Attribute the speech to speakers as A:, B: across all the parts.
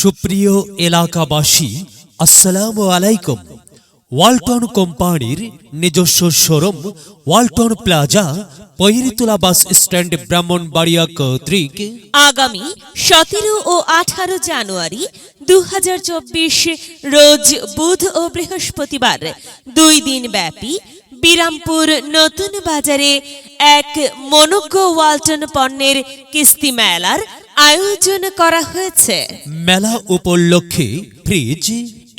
A: সুপ্রিয় এলাকাবাসী, আসসালাম আলাইকুম। ওয়ালটন কোম্পানির নিজস্ব showroom, Walton plaza, Poiritala bus stand Brahmanbaria কর্তৃক।
B: আগামী সতেরো ও আঠারো জানুয়ারি দু হাজার চব্বিশ রোজ বুধ ও বৃহস্পতিবার দুই দিন ব্যাপী বিরামপুর নতুন বাজারে এক মনোজ্ঞ ওয়ালটন পণ্যের কিস্তি মেলার আয়োজন করা হয়েছে।
A: মেলা উপলক্ষে fridge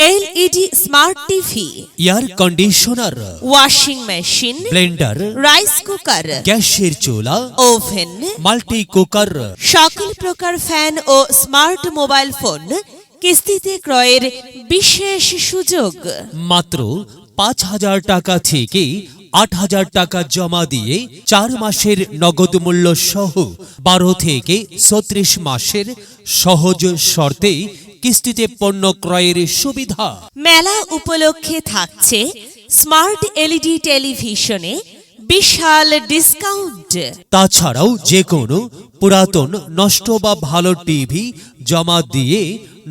B: LED smart TV
A: air conditioner
B: washing machine
A: blender
B: rice cooker
A: গ্যাসের চুলা
B: ওভেন
A: মাল্টি কুকার
B: সকল প্রকার ফ্যান ও স্মার্ট মোবাইল ফোন কিস্তিতে ক্রয়ের বিশেষ সুযোগ।
A: মাত্র পাঁচ হাজার টাকা থেকে আট হাজার টাকা জমা দিয়ে চার মাসের নগদ মূল্য সহ বারো থেকে ছত্রিশ মাসের সহজ শর্তে কিস্তিতে পণ্য ক্রয়ের সুবিধা।
B: মেলা উপলক্ষে থাকছে স্মার্ট এলইডি টেলিভিশনে বিশাল ডিসকাউন্ট।
A: তাছাড়াও যে কোনো পুরাতন নষ্ট বা ভালো টিভি জমা দিয়ে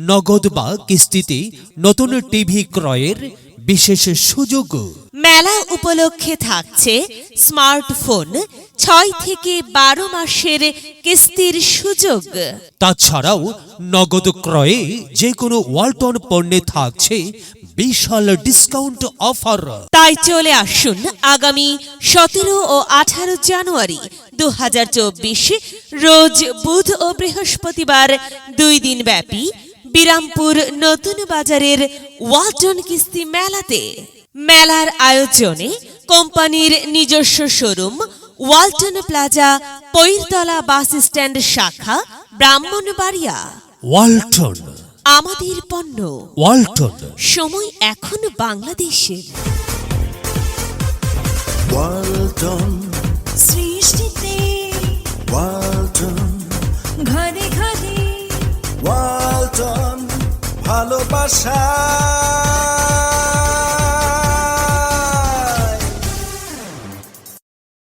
A: নগদ বা কিস্তিতে নতুন টিভি ক্রয়ের বিশেষ সুযোগ।
B: মেলা উপলক্ষে থাকছে স্মার্টফোন ছয় থেকে বারো মাসের কিস্তির সুযোগ।
A: তাছাড়াও নগদ ক্রয়ে যে কোনো ওয়ালটন পণ্যে থাকছে বিশাল ডিসকাউন্ট অফার।
B: তাই চলে আসুন আগামী সতেরো ও আঠারো জানুয়ারি দু হাজার চব্বিশ রোজ বুধ ও বৃহস্পতিবার দুই দিন ব্যাপী বিরামপুর নতুন বাজারের ওয়ালটন কিস্তি মেলাতে। মেলার আয়োজনে কোম্পানির নিজস্ব showroom Walton plaza Poiratala bus stand শাখা ব্রাহ্মণবাড়িয়া।
A: ওয়ালটন।
B: আমাদের পণ্য।
A: ওয়ালটন।
B: সময় এখন বাংলাদেশের।
C: ওয়ালটন।
D: সৃষ্টিতে।
C: ওয়ালটন।
D: ঘরে ঘরে।
C: ওয়ালটন। ভালোবাসা।